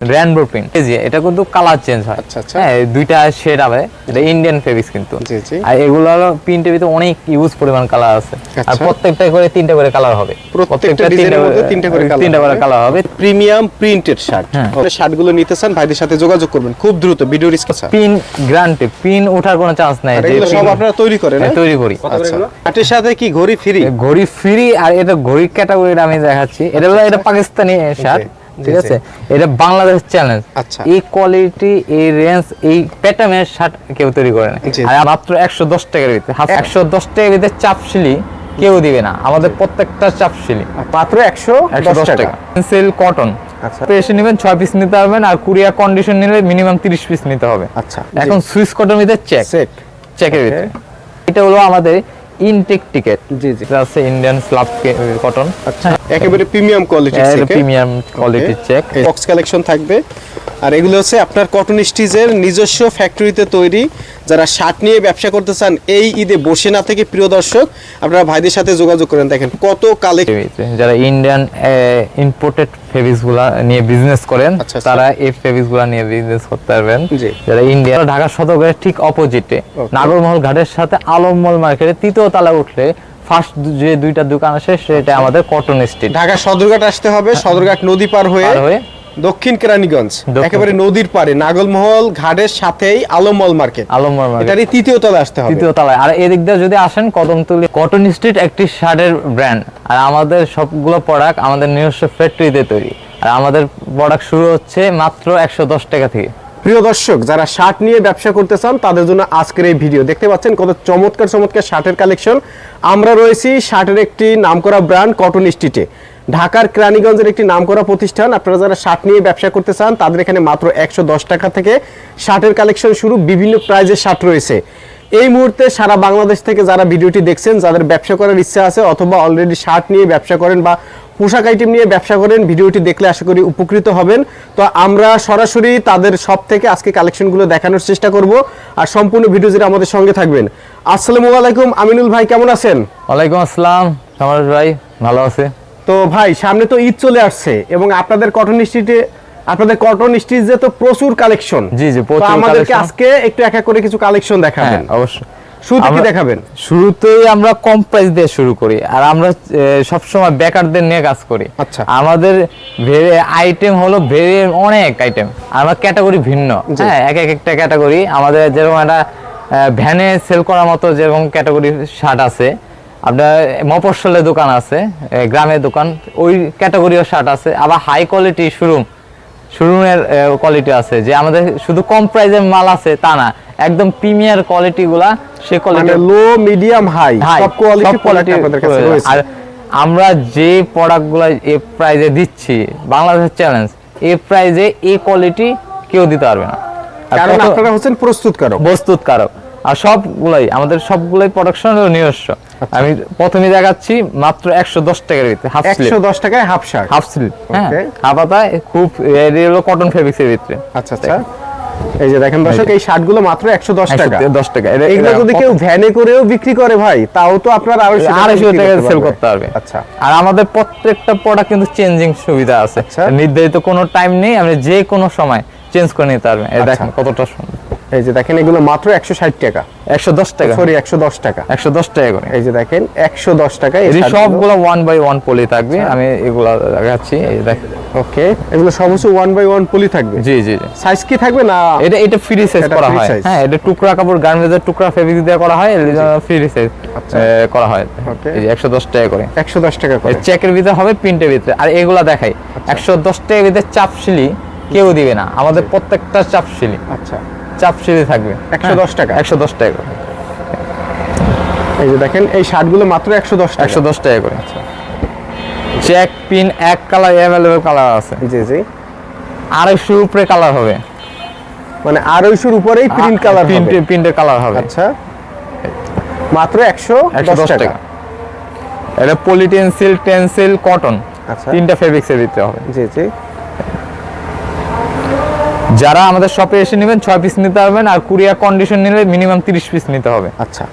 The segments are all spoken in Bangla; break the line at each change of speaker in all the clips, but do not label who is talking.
প্রিন্ট এই যে এটা কিন্তু কালার চেঞ্জ হয়।
আচ্ছা, আচ্ছা।
হ্যাঁ দুইটা শেড হবে। এটা ইন্ডিয়ান ফেব্রিক্স কিন্তু।
জি, জি।
আর এগুলো প্রিন্টের ভিতরে অনেক ইউজ পরিমাণ কালার আছে। আর
আচ্ছা।
প্রত্যেকটা করে তিনটা করে কালার হবে।
প্রত্যেকটা ডিজাইনের মধ্যে তিনটা করে colour
তিনটা করে কালার হবে।
প্রিমিয়াম প্রিন্টেড শার্ট
হ্যাঁ।
শার্টগুলো নিতে চান ভাইদের সাথে যোগাযোগ করবেন। খুব দ্রুত ভিডিও রিস্ক আছে।
পিন গ্যারান্টি পিন ওঠার কোনো চান্স নাই
এগুলো সব আপনারা তৈরি করেন
হ্যাঁ, তৈরি করি।
আচ্ছা। শার্টের সাথে কি ঘড়ি ফ্রি
ঘড়ি ফ্রি আর এটা ঘড়ি ক্যাটাগরিটা আমি দেখাচ্ছি। এটা হলো এটা পাকিস্তানি শার্ট ঠিক আছে? এটা বাংলাদেশ চ্যালেঞ্জ
আচ্ছা।
এই কোয়ালিটি এই রেঞ্জ এই প্যাটার্নের শার্ট কেউ তৈরি করে না আর মাত্র একশো দশ টাকার ভিতরে। একশো দশ টাকার ভিতরে চাপশিলি কেউ দিবে না। আমাদের প্রত্যেকটা চাপশিলি
মাত্র একশো
দশ টাকা। পেন্সিল কটন
আচ্ছা।
এসে নেবেন ছয় পিস নিতে পারবেন আর কুরিয়ার কন্ডিশন নিলে মিনিমাম তিরিশ পিস নিতে হবে।
আচ্ছা।
এখন সুইস কটন ভিতরে চেক
সেট
চেকের ভিতরে। এটা হলো আমাদের ইনটেক টিকেট।
জি, জি।
আছে ইন্ডিয়ান স্লাব কটন
আচ্ছা একেবারে প্রিমিয়াম কোয়ালিটির চেক
প্রিমিয়াম কোয়ালিটির চেক
বক্স কালেকশন থাকবে। আর এগুলো হচ্ছে আপনার কটন স্টিচের নিজস্ব ফ্যাক্টরিতে তৈরি। যারা শার্ট নিয়ে ব্যবসা করতে চান এই ঈদে বসে না থেকে প্রিয় দর্শক আপনারা ভাইদের সাথে যোগাযোগ করেন। দেখেন কত কালেকশন
যারা ইন্ডিয়ান ইম্পোর্টেড ফেব্রিক্সগুলা নিয়ে বিজনেস করেন
আচ্ছা, আচ্ছা।
তারা এই ফেব্রিক্সগুলা নিয়ে বিজনেস করতে পারবেন। যারা ইন্ডিয়া ঢাকা সদরের ঠিক অপোজিটে নাগরমহল ঘাটের সাথে আলমমল মার্কেটে তৃতীয় তলা উঠলে ফার্স্ট যে দুইটা দোকান আছে সেটা আমাদের কটন স্ট্রিট
ঢাকা সদরঘাট আসতে হবে সদরঘাট নদী পার হয়ে
হয়ে
দক্ষিণ কেরানীগঞ্জ একেবারে নদীর পারে নাগলমহল ঘাটের সাথেই আলমমল মার্কেট।
আলমমল মার্কেট।
এটারই তৃতীয় তলায় আসতে হবে।
তৃতীয় তলায়। আর এদিক দিয়ে যদি আসেন কদমতলি কটন স্ট্রিট একটি শার্টের ব্র্যান্ড আর আমাদের সবগুলো প্রোডাক্ট আমাদের নিজস্ব ফ্যাক্টরিতে তৈরি। আর আমাদের প্রোডাক্ট শুরু হচ্ছে মাত্র একশো দশ টাকা থেকে।
প্রিয় দর্শক, যারা শার্ট নিয়ে ব্যবসা করতে চান, তাদের জন্য আজকের এই ভিডিও। দেখতে পাচ্ছেন কত চমৎকার চমৎকার শার্টের কালেকশন। আমরা রয়েছি শার্টের একটি নামকরা ব্র্যান্ড কটন স্ট্রিটে। ঢাকার কেরানীগঞ্জের একটি নামকরা প্রতিষ্ঠান। আপনারা যারা শার্ট নিয়ে ব্যবসা করতে চান, তাদের এখানে মাত্র একশো দশ টাকা থেকে শার্টের কালেকশন শুরু। বিভিন্ন প্রাইজের শার্ট রয়েছে। এই মুহূর্তে সারা বাংলাদেশ থেকে যারা ভিডিওটি দেখছেন, যাদের ব্যবসা করার ইচ্ছা আছে, অথবা অলরেডি শার্ট নিয়ে ব্যবসা করেন বা পোশাক আইটেম নিয়ে ব্যবসা করেন ভিডিওটি দেখলে আশা করি উপকৃত হবেন। তো আমরা সরাসরি তাদের সব থেকে আজকে কালেকশনগুলো দেখানোর চেষ্টা করব আর সম্পূর্ণ ভিডিও জুড়ে আমাদের সঙ্গে থাকবেন। আসসালামু আলাইকুম আমিনুল ভাই কেমন আছেন?
ওয়ালাইকুম আসসালাম সমাজ ভাই ভালো আছে?
তো ভাই সামনে তো ঈদ চলে আসছে এবং আপনাদের কটন স্ট্রিটে আপনাদের কটন স্ট্রিটে তো প্রচুর কালেকশন
জি, জি, প্রচুর
আমাদেরকে আজকে একটু এক এক করে কিছু কালেকশন দেখাবেন।
হ্যাঁ অবশ্যই।
শুরুতে কি দেখাবেন?
শুরুতেই আমরা কম প্রাইস দিয়ে শুরু করি আর আমরা সব সময় বেকারদের নিয়ে কাজ করি।
আচ্ছা।
আমাদের আইটেম হলো ভেরি অনেক আইটেম আমরা ক্যাটাগরি ভিন্ন। হ্যাঁ এক এক একটা ক্যাটাগরি আমাদের যেরকম একটা ভ্যানে সেল করার মতো যেরকম ক্যাটাগরি শার্ট আছে আপনার মফস্বলের দোকান আছে গ্রামের দোকান ওই ক্যাটাগরিও শার্ট আছে আবার হাই কোয়ালিটি শোরুম শোরুমের কোয়ালিটি আছে যে আমাদের শুধু কম প্রাইসের মাল আছে তা না একদম প্রিমিয়ার কোয়ালিটি গুলা সে কোয়ালিটি
লো মিডিয়াম হাই সব কোয়ালিটি কোয়ালিটি আপনাদের কাছে রয়েছে।
আর আমরা যে প্রোডাক্টগুলো এই প্রাইজে দিচ্ছি বাংলাদেশের চ্যালেঞ্জ এই প্রাইজে এই কোয়ালিটি কেউ দিতে পারবে না।
কারণ আপনারা হচ্ছেন প্রস্তুতকারক।
প্রস্তুতকারক। আর সবগুলাই আমাদের সবগুলাই প্রোডাকশন নিজস্ব।
আচ্ছা।
আমি প্রথমে দেখাচ্ছি মাত্র একশো দশ টাকার ভিতরে হাফ
একশো দশ টাকায় হাফ শার্ট
হাফ
স্লিপ.
হাফাতা খুব কটন ফেব্রিক্সের ভিতরে।
আচ্ছা আচ্ছা। এই যে দেখেন দর্শক এই মাত্র একশো দশ টাকা।
দশ টাকা।
এগুলো যদি কেউ ভ্যানে করেও বিক্রি করে ভাই তাও তো আপনার আড়াইশো
আড়াইশো
বিক্রি
টাকা সেল করতে পারবে।
আচ্ছা।
আর আমাদের প্রত্যেকটা প্রোডাক্ট কিন্তু চেঞ্জিং সুবিধা আছে।
আচ্ছা।
নির্ধারিত কোনো টাইম নেই আপনি যে কোনো সময় চেঞ্জ করে নিতে পারবেন। এই
আচ্ছা।
দেখেন কতটা সুন্দর।
এই যে দেখেন এগুলো মাত্র একশো ষাট টাকা।
একশো দশ টাকা?
সরি একশো দশ টাকা।
একশো দশ টাকা করে।
এই যে দেখেন একশো দশ টাকা
এই সবগুলো ওয়ান বাই ওয়ান পলি থাকবে। আমি এগুলো দেখাচ্ছি। এই দেখেন।
ওকে এগুলো সব হচ্ছে বাই পলি থাকবে।
জি জি
সাইজ কি থাকবে না?
এটা এটা ফ্রি সাইজ করা হয়। হ্যাঁ এটা টুকরা কাপড় গার্মেন্টসের টুকরা ফেব্রিক দিয়ে করা হয় ফ্রি সাইজ
আচ্ছা।
করা হয়. এই যে একশো দশ টাকা করে।
একশো দশ টাকা করে।
চেকের ভিতরে হবে প্রিন্টের ভিতরে। আর এগুলা দেখাই
আচ্ছা।
একশো দশ টাকার ভিতরে চাপশিলি কেউ দিবে না। আমাদের প্রত্যেকটা চাপশিলি
আচ্ছা।
চাপশিলি থাকবে।
110 টাকা?
একশো দশ টাকা করে।
এই যে দেখেন এই শার্টগুলো মাত্র একশো দশ টাকা।
একশো দশ টাকা করে। চেক পিন এক কালার অ্যাভেলেবেল কালার আছে।
জি জি।
আড়াইশো উপরে কালার হবে।
মানে আড়াইশোর উপরেই প্রিন্ট কালার হবে।
প্রিন্টের কালার হবে।
আচ্ছা। মাত্র একশো
একশো
টাকা।
এটা পলিটেন্সিল টেন্সিল কটন
আচ্ছা।
তিনটা ফেব্রিক্সের দিতে হবে।
জি জি।
যারা আমাদের শপে এসে নেবেন ছয় পিস নিতে পারবেন আর কুরিয়ার কন্ডিশন নিলে মিনিমাম তিরিশ পিস নিতে হবে।
আচ্ছা।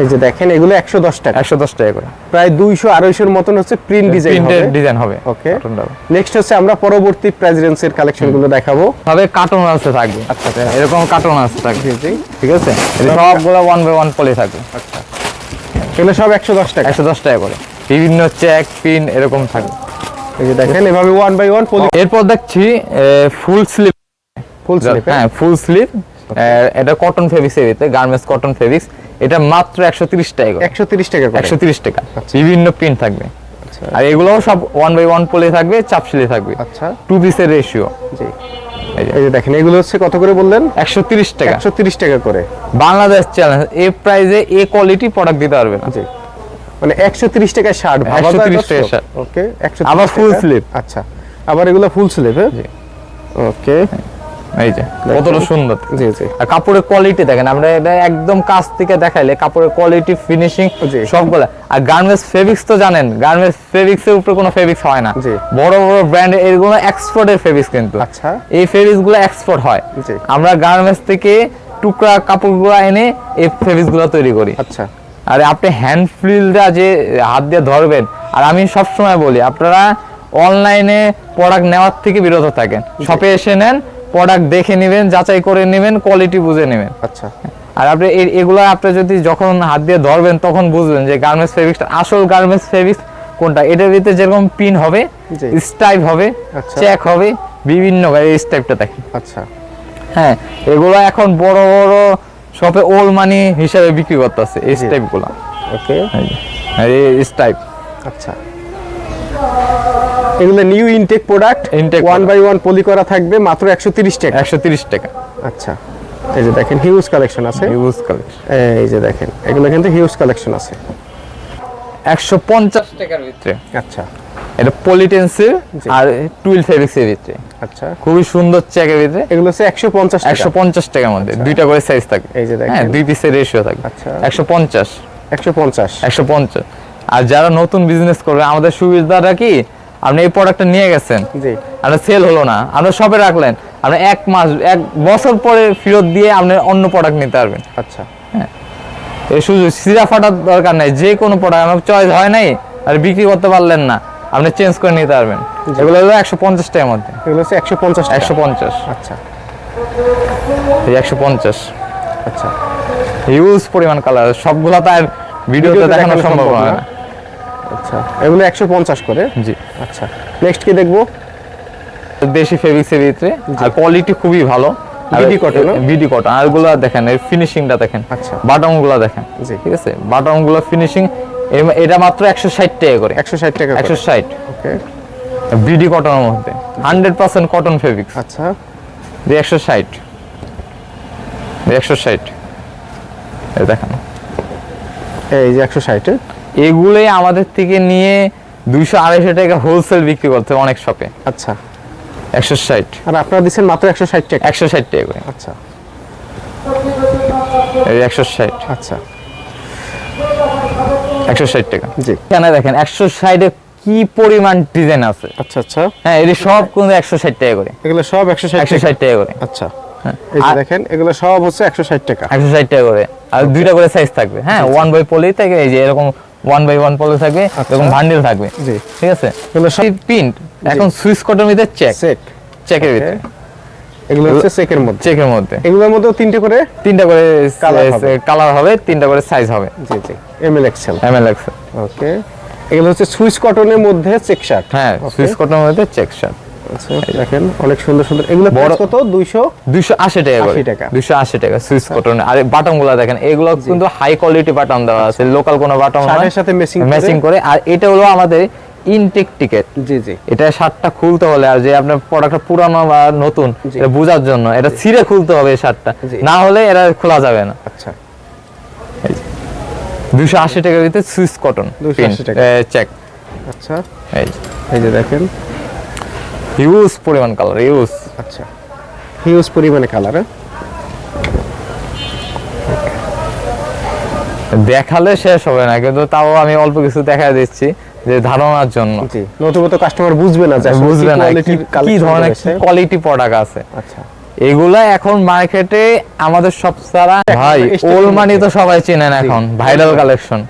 এই যে দেখেন এগুলো একশো দশ টাকা।
একশো দশ টাকা করে।
প্রায় দুইশো আড়াইশোর মতন হচ্ছে প্রিন্ট ডিজাইন হবে।
ডিজাইন হবে।
ওকে নেক্সট হচ্ছে আমরা পরবর্তী প্রেসিডেন্সের কালেকশনগুলো দেখাবো।
ভাবে কার্টুন আছে থাকবে। আচ্ছা এরকম কার্টুন আছে থাকবে। ঠিক আছে? এই সবগুলো ওয়ান বাই ওয়ান পলি থাকবে।
এগুলো সব একশো দশ টাকা।
একশো দশ টাকা করে। বিভিন্ন চেক পিন এরকম থাকবে।
এই যে দেখেন এভাবে ওয়ান বাই ওয়ান পলি
এরপর দেখছি ফুল স্লিপ
ফুল স্লিপ
হ্যাঁ? ফুল স্লিপ এটা কটন ফেব্রিক্স এর ভিতরে গার্মেন্টস কটন ফেব্রিক্স এটা মাত্র একশো তিরিশ টাকা করে।
একশো তিরিশ টাকা করে?
একশো তিরিশ টাকা। বিভিন্ন প্রিন্ট থাকবে। আর এগুলোও সব ওয়ান বাই ওয়ান পলি থাকবে চাপশিলি থাকবে।
আচ্ছা।
টু পিসের রেশিও
জি।
এই যে।
দেখেন এগুলো হচ্ছে কত করে বললেন?
একশো তিরিশ টাকা।
একশো তিরিশ টাকা করে।
বাংলাদেশ চ্যালেঞ্জ এই প্রাইজে এ কোয়ালিটি প্রোডাক্ট দিতে পারবে না।
জি। মানে একশো তিরিশ টাকার শার্ট
130 টাকার shirt।
ওকে একশো
আবার full sleeve।
আচ্ছা। আবার এগুলো ফুল স্লিভ হ্যাঁ?
জি।
ওকে
এই যে কতটা সুন্দর।
জি জি।
আর কাপড়ের কোয়ালিটি দেখেন আমরা এটা একদম কাছ থেকে দেখাইলে কাপড়ের কোয়ালিটি ফিনিশিং। সবগুলা। আর গার্মেন্টস ফেব্রিক্স তো জানেন গার্মেন্টস ফেব্রিক্স এর উপরে কোনো ফেব্রিক্স হয় না।
জি।
বড় বড় ব্র্যান্ড এগুলো এক্সপোর্টের ফেব্রিক্স কিন্তু।
আচ্ছা।
এই ফেব্রিক্সগুলো এক্সপোর্ট হয়।
জি।
আমরা গার্মেন্টস থেকে টুকরা কাপড়গুলো এনে এই ফেব্রিক্সগুলো তৈরি করি।
আচ্ছা।
আর আপনি হ্যান্ড ফিলটা যে হাত দিয়ে ধরবেন আর আমি সব সময় বলি আপনারা অনলাইনে প্রোডাক্ট নেওয়ার থেকে বিরত থাকেন। শপে এসে নেন প্রোডাক্ট দেখে নেবেন যাচাই করে নেবেন কোয়ালিটি বুঝে নেবেন।
আচ্ছা।
আর আপনি এগুলো আপনি যদি যখন হাত দিয়ে ধরবেন তখন বুঝবেন যে গার্মেন্টস ফেব্রিক্সটা আসল গার্মেন্টস ফেব্রিক্স কোনটা? এটার ভিতরে যেরকম পিন হবে স্টাইপ হবে
আচ্ছা।
চেক হবে বিভিন্ন এই স্টাইপটা দেখেন।
আচ্ছা।
হ্যাঁ এগুলো এখন বড় বড় শপে ওল মানি হিসাবে বিক্রি করতেছে এই। স্টাইপগুলো
ওকে
এই স্টাইপ
আচ্ছা। এগুলো new intake product
intake
one by one poly করা থাকবে মাত্র একশো তিরিশ টাকা।
একশো তিরিশ টাকা।
আচ্ছা। এই যে দেখেন হিউজ কালেকশন আছে।
হিউজ কালেকশন
এই যে দেখেন এগুলো কিন্তু হিউজ কালেকশন আছে।
একশো পঞ্চাশ টাকার ভিতরে।
আচ্ছা।
এটা পলিটেন্সির। আর টুইল ফেব্রিক্সের ভিতরে।
আচ্ছা।
খুবই সুন্দর চেকের ভিতরে।
এগুলো হচ্ছে একশো পঞ্চাশ
একশো পঞ্চাশ টাকার মধ্যে। দুইটা করে সাইজ থাকে।
এই যে দেখেন।
হ্যাঁ দুই পিসের রেশিও থাকে।
আচ্ছা।
একশো পঞ্চাশ।
একশো পঞ্চাশ।
একশো পঞ্চাশ। আর যারা নতুন বিজনেস করবে আমাদের সুবিধাটা কি? আপনি এই প্রোডাক্টটা নিয়ে গেছেন
জি।
আপনার সেল হলো না আপনি শপে রাখলেন আপনি এক মাস এক বছর পরে ফেরত দিয়ে আপনি অন্য প্রোডাক্ট নিতে পারবেন।
আচ্ছা। হ্যাঁ।
এই সুযোগ সিরা ফাটার দরকার নাই যে কোনো প্রোডাক্ট আমার চয়েস হয় নাই আর বিক্রি করতে পারলেন না আপনি চেঞ্জ করে নিতে পারবেন। এগুলো হলো একশো পঞ্চাশ টাকার মধ্যে।
এগুলো হচ্ছে একশো পঞ্চাশ
একশো পঞ্চাশ।
আচ্ছা।
এই একশো পঞ্চাশ।
আচ্ছা।
হিউজ পরিমাণ কালার সবগুলা তো আর ভিডিওতে দেখানো সম্ভব হয়
না। আচ্ছা এগুলো একশো পঞ্চাশ করে?
জি।
আচ্ছা নেক্সট কি দেখব?
দেশি ফেব্রিক্সের ভিতরে আর কোয়ালিটি খুবই ভালো।
BD cotton, না?
বিডি কটন আরগুলো দেখেন এর ফিনিশিংটা দেখেন।
আচ্ছা।
গুলো দেখেন
জি।
ঠিক আছে? গুলো ফিনিশিং এটা মাত্র একশো ষাট টাকা করে।
একশো ষাট টাকা
একশো ষাট।
ওকে।
বিডি কটনের মধ্যে। হান্ড্রেড পার্সেন্ট কটন ফেব্রিক্স
আচ্ছা।
দিয়ে একশো ষাট। একশো ষাট। দেখেন।
এই যে একশো ষাট
এগুলোই আমাদের থেকে নিয়ে দুইশো আড়াইশো টাকা হোলসেল বিক্রি করতে অনেক শপে
আচ্ছা।
একশো ষাট।
আর আপনারা দিচ্ছেন মাত্র একশো ষাট টাকা?
একশো ষাট টাকা করে।
আচ্ছা।
একশো ষাট।
আচ্ছা।
একশো ষাট টাকা।
জি।
এখানে দেখেন একশো ষাটে কি পরিমাণ ডিজাইন আছে?
আচ্ছা আচ্ছা।
হ্যাঁ এটি সব কিন্তু একশো ষাট টাকা করে।
এগুলো সব একশো ষাট
একশো ষাট টাকা করে।
আচ্ছা। এই যে দেখেন এগুলো সব হচ্ছে একশো ষাট টাকা।
একশো ষাট টাকা করে। আর দুইটা করে সাইজ থাকবে। হ্যাঁ ওয়ান বাই পলি থাকে এই যে এরকম ওয়ান বাই ওয়ান পলি থাকবে এরকম বান্ডিল থাকবে।
জি।
ঠিক আছে? প্রিন্ট এখন সুইচ কটন ভিতরে চেক চেকের ভিতরে।
এগুলো হচ্ছে সেকের মধ্যে।
চেকের মধ্যে।
এগুলোর মধ্যেও তিনটে করে
তিনটা করে কালার হবে। তিনটা করে সাইজ হবে।
জি জি। এম এল এক্সেল
এমএলএক্স
ওকে এগুলো হচ্ছে সুইচ কটনের মধ্যে চেক শার্ট
হ্যাঁ সুইচ কটনের মধ্যে চেক শার্ট
আচ্ছা দেখেন অনেক সুন্দর সুন্দর। এগুলো
বড়-
বড় কত? দুইশো
দুইশো আশি টাকা
80 টাকা।
দুইশো আশি টাকা সুইচ কটন আর দেখেন এগুলো কিন্তু হাই কোয়ালিটি বাটন দেওয়া আছে। লোকাল কোনো
সাথে
করে। আর এটা হলো আমাদের ইনটেক টিকেট
জি জি।
এটা শার্টটা খুলতে হলে আর যে আপনার প্রোডাক্টটা পুরানো বা নতুন। এটা বোঝার জন্য এটা ছিঁড়ে খুলতে হবে এই শার্টটা। না হলে এটা খোলা যাবে না।
আচ্ছা।
দুইশো আশি টাকা সুইচ কটন
280
চেক
আচ্ছা।
এই
যে দেখেন।
হিউজ পরিমাণ কালার হিউজ
আচ্ছা। হিউজ পরিমাণে কালার
দেখালে শেষ হবে না কিন্তু তাও আমি অল্প কিছু দেখা দিচ্ছি যে ধারণার জন্য।
নতুন কাস্টমার বুঝবে না
বুঝবে না কি ধরনের কোয়ালিটি প্রোডাক্ট আছে।
আচ্ছা।
এগুলা এখন মার্কেটে আমাদের সব সারা ভাই
স্টেপের
ওলমানি তো সবাই চেনেন এখন ভাইরাল কালেকশন।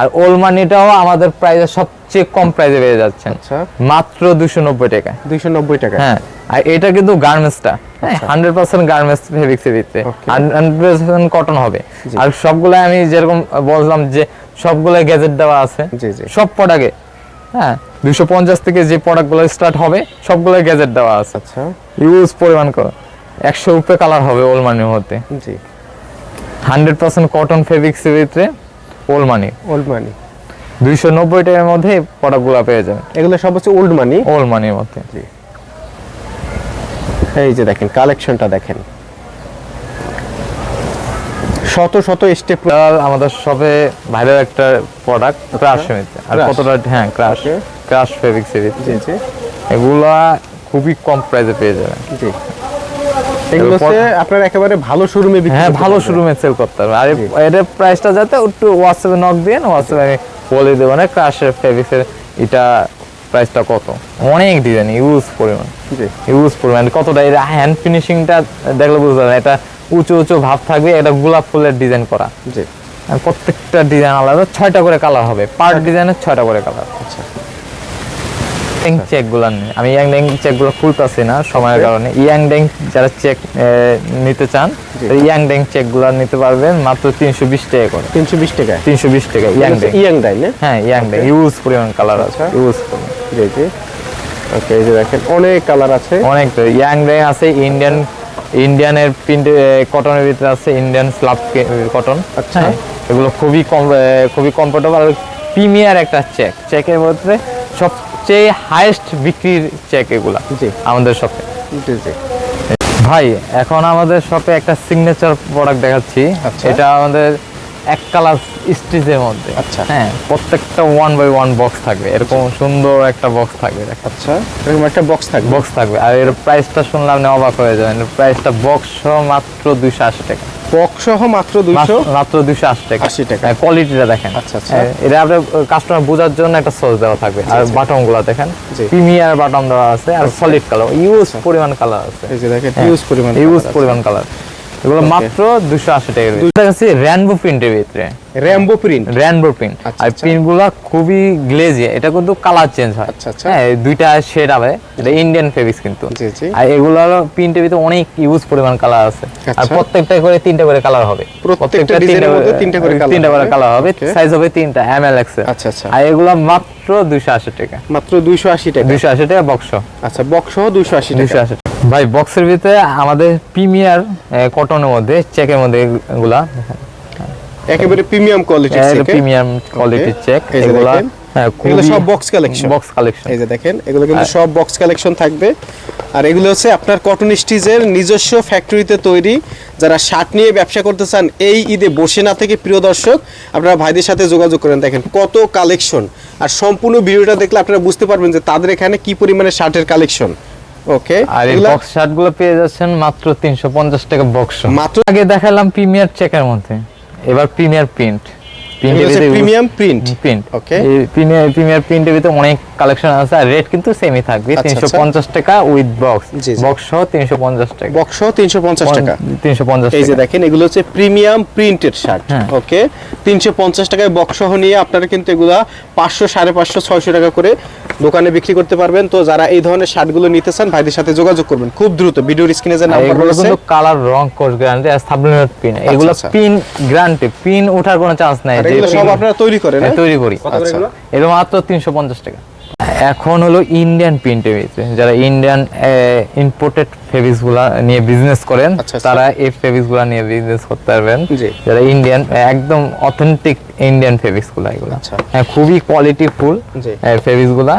আর ওলমানিটাও আমাদের প্রাইসে সবচেয়ে কম প্রাইসে পেয়ে যাচ্ছেন
আচ্ছা।
মাত্র দুশো নব্বই টাকা
দুইশো নব্বই টাকা
হ্যাঁ আর এটা কিন্তু গার্মেন্টসটা hundred percent garments hundred percent cotton হবে। আর সবগুলো আমি যেরকম বললাম যে সবগুলো গ্যাজেট দেওয়া আছে।
জি, জি।
সব প্রোডাক্টে হ্যাঁ দুশো পঞ্চাশ থেকে যে প্রোডাক্টগুলো স্টার্ট হবে সবগুলো গ্যাজেট দেওয়া আছে।
আচ্ছা।
ইউজ পরিমাণ কর। একশো উপরে কালার হবে ওলমানির মধ্যে
জি।
হান্ড্রেড পার্সেন্ট কটন ফেব্রিক্সের ভিতরে ওলমানি।
ওল্ড মানি
দুইশো নব্বই টাকার মধ্যে প্রোডাক্টগুলো পেয়ে যাবেন।
এগুলো সব হচ্ছে ওল্ড মানি
ওলমানির মধ্যে। জি।
এই যে দেখেন কালেকশনটা দেখেন। শত শত স্টেপ
আমাদের শপে ভাইরাল একটা প্রোডাক্ট ক্রাশ সমিতি আর? কতটা হ্যাঁ ক্রাশ ক্রাশ ফেব্রিক সিরিজ
জি জি।
এগুলা খুবই কম প্রাইসে পেয়ে যাবেন।
জি। এগুলো হচ্ছে আপনার একেবারে ভালো শোরুমে
হ্যাঁ ভালো শোরুমে সেল করতে হবে আর এটার প্রাইসটা যাতে একটু হোয়াটসঅ্যাপে নক হোয়াটসঅ্যাপে আমি বলে দেবো না ক্রাশের ফেব্রিক্সের এটা প্রাইসটা কত? অনেক ডিজাইন ইউজ পরিমাণ। ইউজ পরিমাণ। কতটা? এটা হ্যান্ড ফিনিশিংটা দেখলে বুঝতে পারবেন এটা উঁচু উঁচু ভাব থাকবে এটা গোলাপ ফুলের ডিজাইন করা। প্রত্যেকটা ডিজাইন আলাদা ছয়টা করে কালার হবে। পার ডিজাইনের ছয়টা করে কালার
আচ্ছা।
ইয়াং চেকগুলা নেই। আমি ইয়াং ড্যাং চেক খুলতেছি না সময়ের কারণে। ইয়াং ড্যাং যারা চেক নিতে চান ইয়াং ড্যাং চেক নিতে পারবেন মাত্র তিনশো বিশ টাকা করে।
তিনশো বিশ টাকা?
তিনশো বিশ টাকা ইয়াং ড্যাং
ইয়াং
হ্যাঁ ইয়াং ড্যাং ইউজ পরিমাণ কালার আছে।
আচ্ছা।
ইউজ পরিমাণ।
জি জি। ওকে এই যে দেখেন অনেক কালার আছে।
অনেক ইয়াং ড্যাং আছে ইন্ডিয়ান ইন্ডিয়ানের প্রিন্ট কটনের ভিতরে আছে ইন্ডিয়ান স্লাব কটন
আচ্ছা।
এগুলো খুবই কম খুবই কমফোর্টেবল আর প্রিমিয়ার একটা চেক চেকের মধ্যে সবচেয়ে হাইয়েস্ট বিক্রির চেক এগুলা আমাদের শপে ভাই এখন আমাদের শপে একটা সিগনেচার প্রোডাক্ট দেখাচ্ছি।
আচ্ছা।
এটা আমাদের এক কালার স্টিচের মধ্যে।
আচ্ছা।
হ্যাঁ প্রত্যেকটা ওয়ান বাই ওয়ান বক্স থাকবে। এরকম সুন্দর একটা বক্স থাকবে
আচ্ছা এরকম একটা বক্স থাকবে।
বক্স থাকবে। আর এর প্রাইসটা শুনলাম অবাক হয়ে যাবেন। প্রাইসটা বক্স মাত্র দুইশো আশি টাকা।
বক্স সহ মাত্র দুইশো
মাত্র- মাত্র দুইশো আশি টাকা।
80 টাকা।
কোয়ালিটিটা দেখেন।
আচ্ছা, আচ্ছা।
হ্যাঁ, এটা আপনার কাস্টমার বোঝার জন্য একটা সস দেওয়া থাকবে। আর বাটনগুলা দেখেন। প্রিমিয়ার বাটন দেওয়া আছে আর সলিড কালার ইউজ পরিমাণ কালার আছে।
এই যে দেখেন
হ্যাঁ,
ইউজ পরিমাণ
ইউজ পরিমাণ কালার এগুলো মাত্র টাকার ভিতরে দেখাচ্ছি র্যানবো প্রিন্টের ভিতরে।
র্যাম্বো প্রিন্ট
র্যানবো প্রিন্ট
আচ্ছা,
আর
আচ্ছা।
প্রিন্টগুলা খুবই গ্লেজি এটা কিন্তু কালার চেঞ্জ হয়।
আচ্ছা, আচ্ছা।
হ্যাঁ দুইটা শেড হবে এটা ইন্ডিয়ান ফেব্রিক্স কিন্তু। আর এগুলো প্রিন্টের ভিতরে অনেক ইউজ পরিমাণ কালার আছে। আর
আচ্ছা।
প্রত্যেকটা করে তিনটা করে কালার হবে।
প্রত্যেকটা ডিজাইনের মধ্যে তিনটা করে
তিনটা করে কালার হবে। সাইজ হবে তিনটা এম এল এক্স
আচ্ছা, আচ্ছা।
আর এগুলো মাত্র দুইশো আশি টাকা।
মাত্র দুইশো আশি টাকা।
দুইশো আশি টাকা বক্স
আচ্ছা বক্স সহ দুইশো আশি
দুইশো
টাকা
আশি ভাই বক্সের ভিতরে আমাদের প্রিমিয়ার কটনের মধ্যে চেকের মধ্যে এগুলা।
একেবারে প্রিমিয়াম কোয়ালিটির
প্রিমিয়াম কোয়ালিটির চেক এগুলা
এগুলো সব box collection।
বক্স কালেকশন
এই যে দেখেন এগুলো কিন্তু সব বক্স কালেকশন থাকবে। আর এগুলো হচ্ছে আপনার কটন স্টিচের নিজস্ব ফ্যাক্টরিতে তৈরি। যারা শার্ট নিয়ে ব্যবসা করতে চান এই ঈদে বসে না থেকে প্রিয় দর্শক আপনারা ভাইদের সাথে যোগাযোগ করেন। দেখেন কত কালেকশন আর সম্পূর্ণ ভিডিওটা দেখলে আপনারা বুঝতে পারবেন যে তাদের এখানে কি পরিমাণে শার্টের কালেকশন ওকে
আর এই বক্স শার্টগুলো পেয়ে যাচ্ছেন মাত্র তিনশো পঞ্চাশ টাকা বক্স
মাত্র
আগে দেখালাম প্রিমিয়ার চেকের মধ্যে। এবার premier print
premium print
print
Okay.
Premier premier প্রিন্টের ভিতরে অনেক কালেকশন আছে আর রেট কিন্তু সেমই থাকবে।
আচ্ছা, আচ্ছা।
টাকা উইথ বক্স
জি, জি।
বক্স সহ তিনশো পঞ্চাশ টাকা।
বক্স সহ তিনশো পঞ্চাশ টাকা।
তিনশো পঞ্চাশ
এই যে দেখেন এগুলো হচ্ছে প্রিমিয়াম প্রিন্টেড শার্ট। ওকে তিনশো পঞ্চাশ টাকায় বক্স সহ নিয়ে আপনারা কিন্তু এগুলা পাঁচশো সাড়ে পাঁচশো ছয়শো টাকা করে দোকানে বিক্রি করতে পারবেন। তো যারা এই ধরনের শার্টগুলো নিতে চান ভাইদের সাথে যোগাযোগ করবেন। খুব দ্রুত। ভিডিওর স্ক্রিনে যে নাম্বার রয়েছে
কালার রং কোর্স গ্যারান্টি আর সাবলিমেট পিন এগুলো
আচ্ছা।
পিন গ্যারান্টি পিন ওঠার কোনো চান্স নাই।
এগুলো সব আপনারা তৈরি করেন
হ্যাঁ, তৈরি করি।
আচ্ছা।
এটা মাত্র টাকা। এখন হলো ইন্ডিয়ান প্রিন্টের যারা ইন্ডিয়ান ইম্পোর্টেড ফেব্রিক্সগুলা নিয়ে বিজনেস করেন
আচ্ছা, আচ্ছা।
তারা এই নিয়ে বিজনেস করতে পারবেন। যারা ইন্ডিয়ান একদম অথেন্টিক ইন্ডিয়ান এগুলো।
আচ্ছা।
হ্যাঁ, খুবই কোয়ালিটি ফুল।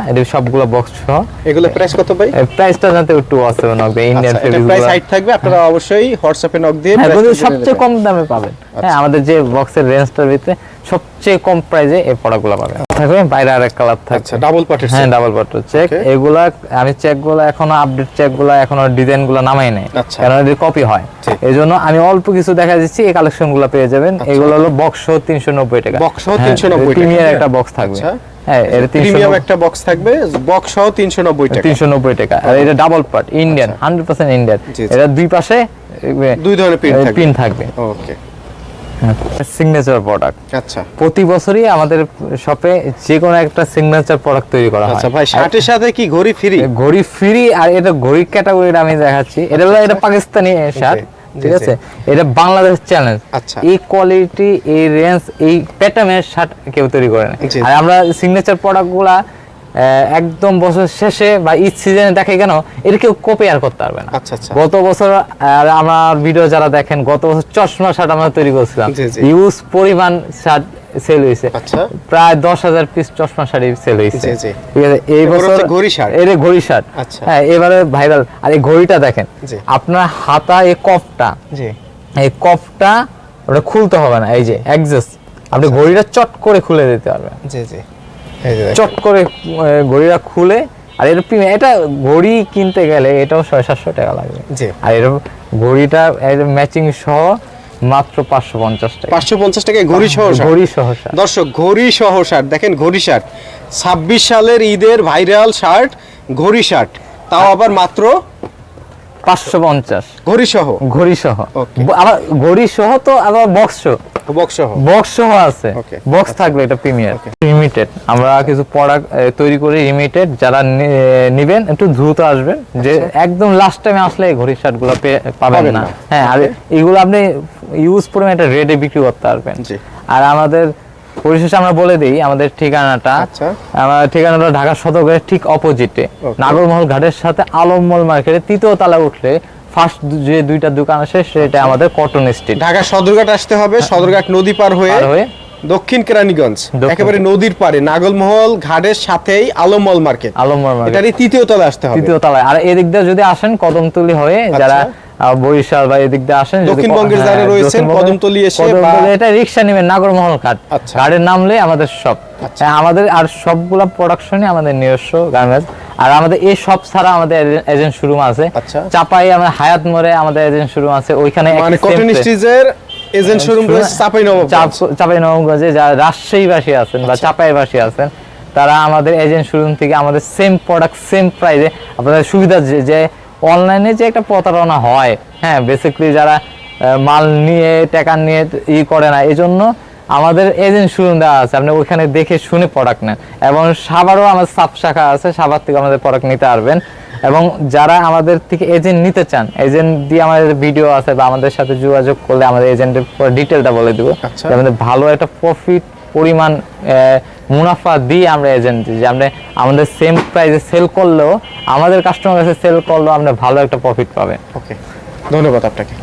এটা সবগুলো বক্স সহ।
এগুলো প্রাইস কত ভাই?
প্রাইসটা জানতে একটু আছে ইন্ডিয়ান
আচ্ছা, প্রাইস হাইট থাকবে আপনারা অবশ্যই হোয়াটসঅ্যাপে নক দিয়ে
হ্যাঁ সবচেয়ে কম দামে পাবেন। হ্যাঁ আমাদের যে বক্সের রেঞ্জটার ভিতরে সবচেয়ে কম প্রাইসে এই প্রোডাক্টগুলো পাবেন। থাকবে বাইরে আরেক কালার
আচ্ছা
থাকছে।
ডাবল পার্টের
হ্যাঁ ডাবল বাটার চেক এগুলা আমি চেকগুলো এখনও আপডেট চেকগুলো এখনও ডিজাইন ডিজাইনগুলো নামাই নেয়।
আচ্ছা।
কারণ এদের কপি হয়। এই জন্য আমি অল্প কিছু দেখা দিচ্ছি এই কালেকশনগুলো পেয়ে যাবেন। এগুলো হলো বক্স তিনশো নব্বই টাকা।
বক্স তিনশো নব্বই
প্রিমিয়ার
হ্যাঁ?
একটা বক্স থাকবে।
আচ্ছা।
হ্যাঁ এটা
প্রিমিয়াম একটা বক্স থাকবে বক্স সহ তিনশো নব্বই টাকা।
তিনশো নব্বই টাকা। আর এটা double part Indian hundred percent Indian
জি, জি।
এটা দুই পাশে
দুই ধরনের
পিন থাকবে।
ওকে
সিগনেচার প্রোডাক্ট
আচ্ছা।
প্রতি বছরই আমাদের শপে যে কোনো একটা সিগনেচার প্রোডাক্ট তৈরি করা হয়।
আচ্ছা ভাই শার্টের সাথে কি ঘড়ি ফ্রি
ঘড়ি ফ্রি আর এটা ঘড়ি ক্যাটাগরিটা আমি দেখাচ্ছি। এটা এটা পাকিস্তানি শার্ট ঠিক আছে? এটা বাংলাদেশ চ্যালেঞ্জ
আচ্ছা।
এই কোয়ালিটি এই রেঞ্জ এই প্যাটার্নের শার্ট কেউ তৈরি করে না। আর আমরা সিগনেচার প্রোডাক্টগুলা একদম বছর শেষে বা ঈদ সিজনে দেখে কেন এটা কেউ কপি আর করতে পারবে না
আচ্ছা, আচ্ছা।
গত বছর আমার ভিডিও যারা দেখেন গত বছর চশমা শার্ট আমরা তৈরি করছিলাম। ইউজ পরিমাণ শার্ট সেল হয়েছে
আচ্ছা।
প্রায় দশ হাজার পিস চশমা শাড়ি সেল হয়েছে। ঠিক আছে এই বছর
ঘড়ি শার্ট।
এর ঘড়ি শার্ট। হ্যাঁ এবারে ভাইরাল আর এই ঘড়িটা দেখেন আপনার হাতা এই কফটা এই কফটা ওটা খুলতে হবে না এই যে অ্যাডজাস্ট আপনি। ঘড়িটা চট করে খুলে দিতে পারবেন
জি জি।
চট করে ঘড়িটা খুলে আর এটা এটা ঘড়ি কিনতে গেলে এটাও ছয় সাতশো টাকা লাগবে। আর এটা ঘড়িটা ম্যাচিং সহ মাত্র পাঁচশো পঞ্চাশ টাকা।
পাঁচশো পঞ্চাশ টাকায় ঘড়ি সহ
ঘড়ি সহ।
দর্শক ঘড়ি সহ শার্ট দেখেন ঘড়ি শার্ট। ছাব্বিশ সালের ঈদের ভাইরাল শার্ট ঘড়ি শার্ট। তাও আবার মাত্র
পাঁচশো পঞ্চাশ।
ঘড়ি সহ।
ঘড়ি সহ। আবার ঘড়ি সহ তো আবার বক্স
বক্স সহ?
বক্স সহ আছে। বক্স থাকবে এটা প্রিমিয়ার লিমিটেড আমরা কিছু প্রোডাক্ট তৈরি করি লিমিটেড যারা নিবেন একটু দ্রুত আসবেন। যে একদম লাস্ট টাইমে আসলে এই ঘড়ির পাবেন না। হ্যাঁ আর এগুলো আপনি ইউজ পরিমাণ একটা রেটে বিক্রি করতে পারবেন। আর আমাদের পরিশেষে আমরা বলে দিই আমাদের ঠিকানাটা।
আচ্ছা।
আমার ঠিকানাটা ঢাকা সদরের ঠিক অপোজিটে নাগরমহল ঘাটের সাথে আলমমল মার্কেটে তৃতীয় তালা উঠলে ফার্স্ট যে দুইটা দোকান আছে সেটা আমাদের কটন স্ট্রিট
ঢাকা সদরঘাট আসতে হবে সদরঘাট নদী পার হয়ে দক্ষিণ কেরানীগঞ্জ একেবারে নদীর পারে নাগলমহল ঘাটের সাথেই আলমমল মার্কেট।
আলমমল মার্কেট।
এটারই তৃতীয় তলায় আসতে হবে।
তৃতীয় তলায়। আর এদিক দিয়ে যদি আসেন কদমতলি হয়ে যারা বরিশাল বা এদিক দিয়ে আসেন
দক্ষিণবঙ্গের যারা
হ্যাঁ,
রয়েছেন, কদমতলি এসে বা-
এটা রিক্সা নেবেন নাগরমহল ঘাট।
আচ্ছা।
ঘাটের নামলে আমাদের সব। আমাদের আর সবগুলা প্রোডাকশনই আমাদের নিজস্ব গার্মেন্টস। আর আমাদের এই সব ছাড়া আমাদের এজেন্ট শোরুম আছে।
আচ্ছা।
চাপাই আমাদের হায়াত মোড়ে আমাদের এজেন্ট শোরুম আছে। ওইখানে
মানে কটন এজেন্ট শোরুম রয়েছে চাপাই
চাপাই নবগঞ্জে যারা রাজশাহীবাসী আছেন বা চাপাইবাসী আছেন তারা আমাদের এজেন্ট শোরুম থেকে আমাদের সেম প্রোডাক্ট সেম প্রাইসে আপনাদের সুবিধা যে- যে অনলাইনে যে একটা প্রতারণা হয় হ্যাঁ বেসিক্যালি যারা মাল নিয়ে টাকা নিয়ে ই করে না এই জন্য আমাদের এজেন্ট শোরুম দেওয়া আছে আপনি ওইখানে দেখে শুনে প্রোডাক্ট নেন। এবং সাবারও আমাদের সাব শাখা আছে সাবার থেকে আমাদের প্রোডাক্ট নিতে পারবেন এবং যারা আমাদের থেকে এজেন্ট নিতে চান এজেন্ট দিয়ে আমাদের ভিডিও আছে বা আমাদের সাথে যোগাযোগ করলে আমাদের এজেন্টের ডিটেলটা বলে দিব।
আচ্ছা।
আমাদের ভালো একটা প্রফিট পরিমাণ মুনাফা দিয়ে আমরা এজেন্ট যে আমরা আমাদের সেম প্রাইসে সেল করলেও আমাদের কাস্টমার কাছে সেল করলেও আমরা ভালো একটা প্রফিট পাবেন।
ওকে ধন্যবাদ আপনাকে।